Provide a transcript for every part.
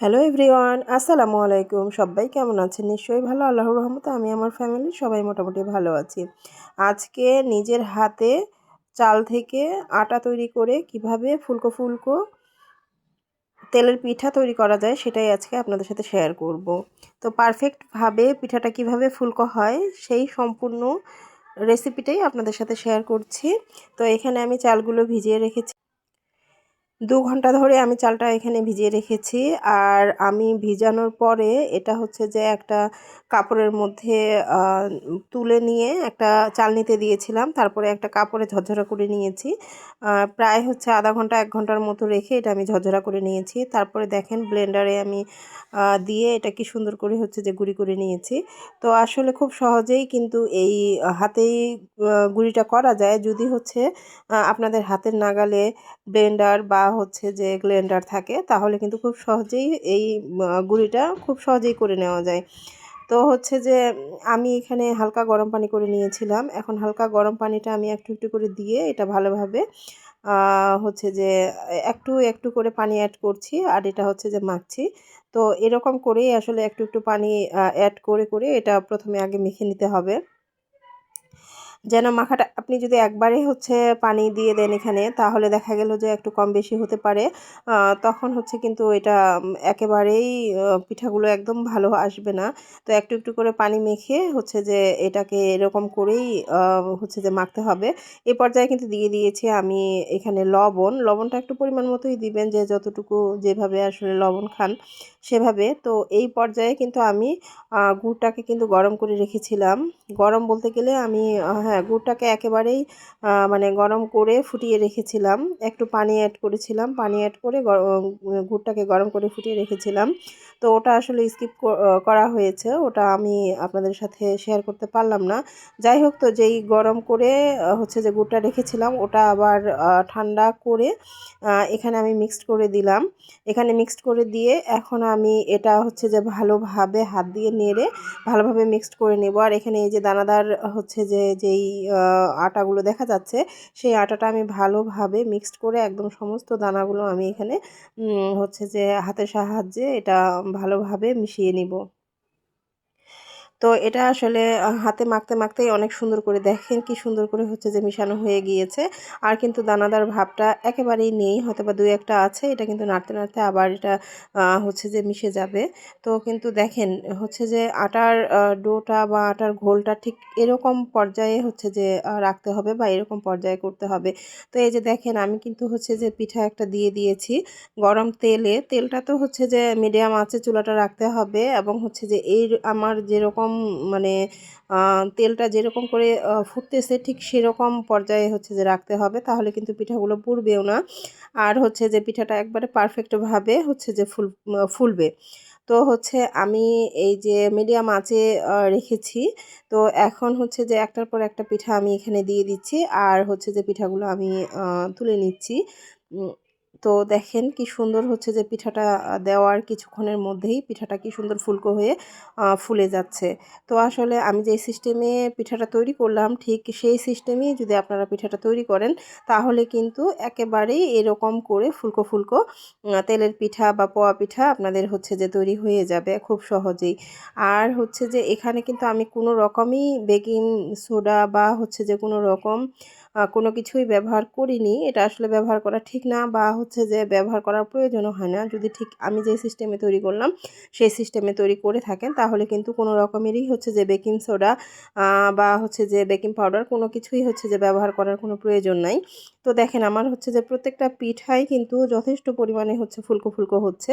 Hello everyone আসসালামু আলাইকুম। সবাই কেমন আছেন? নিশ্চয়ই ভালো, আল্লাহর রহমতে আমি আমার ফ্যামিলি সবাই মোটামুটি ভালো আছি। আজকে নিজের হাতে চাল থেকে আটা তৈরি করে কীভাবে ফুলকো ফুলকো তেলের পিঠা তৈরি করা যায় সেটাই আজকে আপনাদের সাথে শেয়ার করব। তো পারফেক্টভাবে পিঠাটা কীভাবে ফুলকো হয় সেই সম্পূর্ণ রেসিপিটাই আপনাদের সাথে শেয়ার করছি। তো এখানে আমি চালগুলো ভিজিয়ে রেখেছি। দু ঘণ্টা ধরে আমি চালটা এখানে ভিজিয়ে রেখেছি। আর আমি ভিজানোর পরে এটা হচ্ছে যে একটা কাপড়ের মধ্যে তুলে নিয়ে একটা চাল নিতে দিয়েছিলাম। তারপরে একটা কাপড়ে ঝরঝরা করে নিয়েছি। প্রায় হচ্ছে আধা ঘণ্টা, এক ঘণ্টার মতো রেখে এটা আমি ঝরঝরা করে নিয়েছি। তারপরে দেখেন ব্লেন্ডারে আমি দিয়ে এটা কি সুন্দর করে হচ্ছে যে গুঁড়ি করে নিয়েছি। তো আসলে খুব সহজেই কিন্তু এই হাতেই গুঁড়িটা করা যায়। যদি হচ্ছে আপনাদের হাতের নাগালে ব্লেন্ডার বা হচ্ছে যে গ্লেন্ডার থাকে, তাহলে কিন্তু খুব সহজেই এই গুঁড়িটা খুব সহজেই করে নেওয়া যায়। তো হচ্ছে যে আমি এখানে হালকা গরম পানি করে নিয়েছিলাম। এখন হালকা গরম পানিটা আমি একটু একটু করে দিয়ে এটা ভালোভাবে হচ্ছে যে একটু একটু করে পানি অ্যাড করছি আর এটা হচ্ছে যে মাখছি। তো এরকম করেই আসলে একটু একটু পানি অ্যাড করে করে এটা প্রথমে আগে মেখে নিতে হবে। যেন মাখাটা, আপনি যদি একবারে হচ্ছে পানি দিয়ে দেন এখানে, তাহলে দেখা গেল যে একটু কম বেশি হতে পারে। তখন হচ্ছে কিন্তু এটা একেবারেই পিঠাগুলো একদম ভালো আসবে না। তো একটু একটু করে পানি মেখে হচ্ছে যে এটাকে এরকম করেই হচ্ছে যে মাখতে হবে। এ পর্যায়ে কিন্তু দিয়ে দিয়েছি আমি এখানে লবণ। লবণটা একটু পরিমাণ মতোই দিবেন, যে যতটুকু যেভাবে আসলে লবণ খান সেভাবে। তো এই পর্যায়ে কিন্তু আমি গুড়টাকে কিন্তু গরম করে রেখেছিলাম। গরম বলতে গেলে আমি হ্যাঁ গুড়টাকে একেবারেই মানে গরম করে ফুটিয়ে রেখেছিলাম। একটু পানি অ্যাড করেছিলাম, পানি অ্যাড করে গুড়টাকে গরম করে ফুটিয়ে রেখেছিলাম। তো ওটা আসলে স্কিপ করা হয়েছে, ওটা আমি আপনাদের সাথে শেয়ার করতে পারলাম না। যাই হোক তো, যেই গরম করে হচ্ছে যে গুড়টা রেখেছিলাম, ওটা আবার ঠান্ডা করে এখানে আমি মিক্সড করে দিলাম। এখানে মিক্সড করে দিয়ে এখন আমি এটা হচ্ছে যে ভালোভাবে হাত দিয়ে নেড়ে ভালোভাবে মিক্সড করে নেব। আর এখানে এই যে দানাদার, হচ্ছে যে, যেই আটাগুলো দেখা যাচ্ছে, সেই আটাটা আমি ভালোভাবে মিক্সড করে একদম সমস্ত দানাগুলো আমি এখানে হচ্ছে যে হাতের সাহায্যে এটা ভালোভাবে মিশিয়ে নিব। তো এটা আসলে হাতে মাখতে মাখতেই অনেক সুন্দর করে দেখেন কি সুন্দর করে হচ্ছে যে মিশানো হয়ে গিয়েছে। আর কিন্তু দানাদার ভাবটা একেবারেই নেই হয়তো বা দুই একটা আছে, এটা কিন্তু নাড়তে নাড়তে আবার এটা হচ্ছে যে মিশে যাবে। তো কিন্তু দেখেন হচ্ছে যে আটার ডোটা বা আটার ঘোলটা ঠিক এরকম পর্যায়ে হচ্ছে যে রাখতে হবে বা এরকম পর্যায়ে করতে হবে। তো এই যে দেখেন আমি কিন্তু হচ্ছে যে পিঠা একটা দিয়ে দিয়েছি গরম তেলে। তেলটা তো হচ্ছে যে মিডিয়াম আছে চুলাটা রাখতে হবে এবং হচ্ছে যে এই আমার যেরকম মানে তেলটা যেরকম করে ফুটতেছে ঠিক সেরকম পর্যায়ে হচ্ছে যে রাখতে হবে। তাহলে কিন্তু পিঠাগুলো পুড়বেও না। আর হচ্ছে যে পিঠাটা একবারে পারফেক্টভাবে হচ্ছে যে ফুল ফুলবে। তো হচ্ছে আমি এই যে মিডিয়াম আঁচে রেখেছি। তো এখন হচ্ছে যে একটার পর একটা পিঠা আমি এখানে দিয়ে দিচ্ছি। আর হচ্ছে যে পিঠাগুলো আমি তুলে নিচ্ছি। তো দেখেন কি সুন্দর হচ্ছে যে পিঠাটা দেওয়ার কিছুক্ষণের মধ্যেই পিঠাটা কি সুন্দর ফুলকো হয়ে ফুলে যাচ্ছে। তো আসলে আমি যে সিস্টেমে পিঠাটা তৈরি করলাম, ঠিক সেই সিস্টেমেই যদি আপনারা পিঠাটা তৈরি করেন, তাহলে কিন্তু একেবারেই এরকম করে ফুলকো ফুলকো তেলের পিঠা বা পোয়া পিঠা আপনাদের হচ্ছে যে তৈরি হয়ে যাবে খুব সহজেই। আর হচ্ছে যে এখানে কিন্তু আমি কোনো রকমই বেকিং সোডা বা হচ্ছে যে কোনো রকম কোনো কিছুই ব্যবহার করিনি। এটা আসলে ব্যবহার করা ঠিক না বা হচ্ছে যে ব্যবহার করার প্রয়োজনও হয় না। যদি ঠিক আমি যে সিস্টেমে তৈরি করলাম, সেই সিস্টেমে তৈরি করে থাকেন, তাহলে কিন্তু কোনো রকমেরই হচ্ছে যে বেকিং সোডা বা হচ্ছে যে বেকিং পাউডার কোনো কিছুই হচ্ছে যে ব্যবহার করার কোনো প্রয়োজন নাই। তো দেখেন আমার হচ্ছে যে প্রত্যেকটা পিঠাই কিন্তু যথেষ্ট পরিমাণে হচ্ছে ফুলকো ফুলকো হচ্ছে।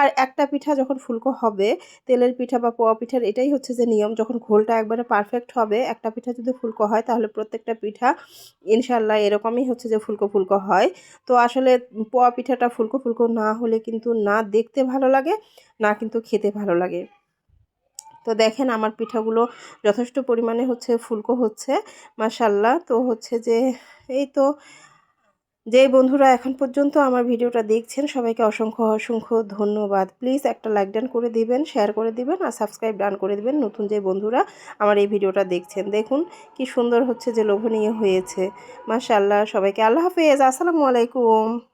আর একটা পিঠা যখন ফুলকো হবে, তেলের পিঠা বা পোয়া পিঠার এটাই হচ্ছে যে নিয়ম, যখন ঘোলটা একবারে পারফেক্ট হবে, একটা পিঠা যদি ফুলকো হয়, তাহলে প্রত্যেকটা পিঠা ইনশাল্লাহ এরকমই হচ্ছে যে ফুলকো ফুলকো হয়। তো আসলে পোয়া পিঠাটা ফুলকো ফুলকো না হলে কিন্তু না দেখতে ভালো লাগে, না কিন্তু খেতে ভালো লাগে। তো দেখেন আমার পিঠাগুলো যথেষ্ট পরিমাণে হচ্ছে ফুলকো হচ্ছে মাসাল্লাহ তো হচ্ছে যে এই তো যে বন্ধুরা এখন পর্যন্ত আমার ভিডিওটা দেখছেন, সবাইকে অসংখ্য অসংখ্য ধন্যবাদ। প্লিজ একটা লাইক ডান করে দিবেন, শেয়ার করে দিবেন আর সাবস্ক্রাইব ডান করে দিবেন নতুন যে বন্ধুরা আমার এই ভিডিওটা দেখছেন। দেখুন কি সুন্দর হচ্ছে যে লোভনীয় হয়েছে। মাশাল্লাহ সবাইকে আল্লাহ হাফেজ, আসসালামু আলাইকুম।